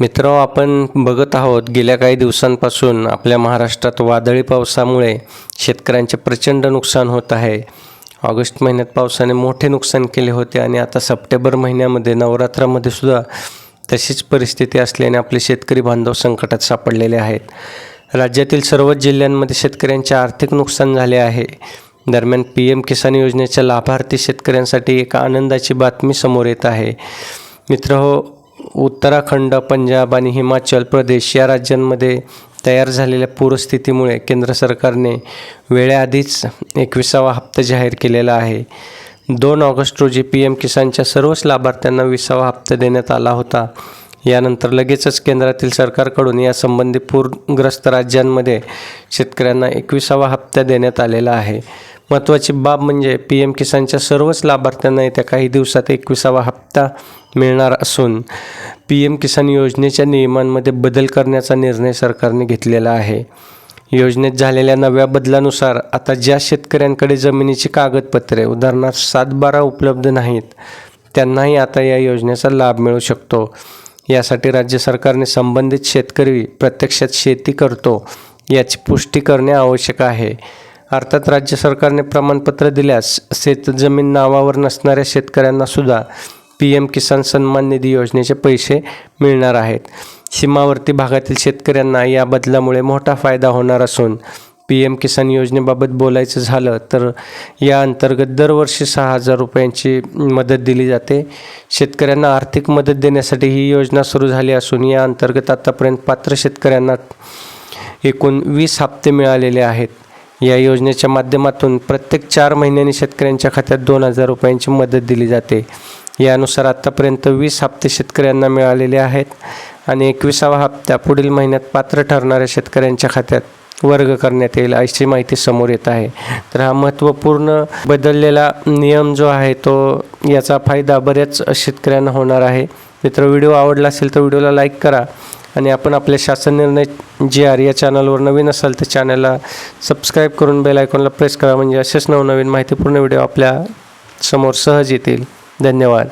मित्र आपण बघत आहोत गेल्या काही दिवसांपासून आपल्या महाराष्ट्रात वादळी पावसामुळे शेतकऱ्यांचे प्रचंड नुकसान होत आहे. ऑगस्ट महिन्यात पावसाने मोठे नुकसान केले होते आणि आता सप्टेंबर महिन्यामध्ये नवरात्रामध्ये सुद्धा तशीच परिस्थिती असल्याने आपले शेतकरी बांधव संकटात सापडलेले आहेत. राज्यातील सर्वच जिल्ह्यांमध्ये शेतकऱ्यांचे आर्थिक नुकसान झाले आहे. दरम्यान पी एम किसान योजनेच्या लाभार्थी शेतकऱ्यांसाठी एक आनंदाची बातमी समोर येत आहे. मित्र हो उत्तराखंड पंजाब आणि हिमाचल प्रदेश या राज्यांमध्ये तयार झालेल्या पूरस्थितीमुळे केंद्र सरकारने वेळेआधीच एकविसावा हप्ता जाहीर केलेला आहे. दोन ऑगस्ट रोजी पी एम किसानच्या सर्वच लाभार्थ्यांना विसावा हप्ता देण्यात आला होता. यानंतर लगेचच केंद्रातील सरकारकडून यासंबंधी पूरग्रस्त राज्यांमध्ये शेतकऱ्यांना एकविसावा हप्ता देण्यात आलेला आहे. महत्त्वाची बाब म्हणजे पी एम किसानच्या सर्वच लाभार्थ्यांना येत्या काही दिवसात एकविसावा हप्ता मिळणार असून पी एम किसान योजनेच्या नियमांमध्ये बदल करण्याचा निर्णय सरकारने घेतलेला आहे. योजनेत झालेल्या नव्या बदलानुसार आता ज्या शेतकऱ्यांकडे जमिनीची कागदपत्रे उदाहरणार्थ सातबारा उपलब्ध नाहीत त्यांनाही आता या योजनेचा लाभ मिळू शकतो. यासाठी राज्य सरकारने संबंधित शेतकरी प्रत्यक्षात शेती करतो याची पुष्टी करणे आवश्यक आहे. अर्थात राज्य सरकारने प्रमाणपत्र दिल्यास शेतजमीन नावावर नसणाऱ्या शेतकऱ्यांना सुद्धा पी एम किसान सन्मान निधी योजनेचे पैसे मिळणार आहेत. सीमावर्ती भागातील शेतकऱ्यांना या बदलामुळे मोठा फायदा होणार असून पी एम किसान योजनेबाबत बोलायचं झालं तर या अंतर्गत दरवर्षी सहा हजार रुपयांची मदत दिली जाते. शेतकऱ्यांना आर्थिक मदत देण्यासाठी ही योजना सुरू झाली असून या अंतर्गत आतापर्यंत पात्र शेतकऱ्यांना एकूण वीस हप्ते मिळालेले आहेत. या योजनेच्या माध्यमातून प्रत्येक चार महिन्यांनी शेतकऱ्यांच्या खात्यात दोन हजार रुपयांची मदत दिली जाते. यानुसार आत्तापर्यंत वीस हप्ते शेतकऱ्यांना मिळालेले आहेत आणि एकविसावा हप्ता पुढील महिन्यात पात्र ठरणाऱ्या शेतकऱ्यांच्या खात्यात वर्ग करण्यात येईल अशी माहिती समोर येत आहे. तर हा महत्त्वपूर्ण बदललेला नियम जो आहे तो याचा फायदा बऱ्याच शेतकऱ्यांना होणार आहे. मित्र व्हिडिओ आवडला असेल तर व्हिडिओला लाईक करा. आणि आपण आपल्या शासन निर्णय जे आर या चॅनलवर नवीन असाल तर चॅनलला सबस्क्राईब करून बेल आयकॉनला प्रेस करा. म्हणजे असेच नवनवीन माहितीपूर्ण व्हिडिओ आपल्यासमोर सहज येतील. धन्यवाद.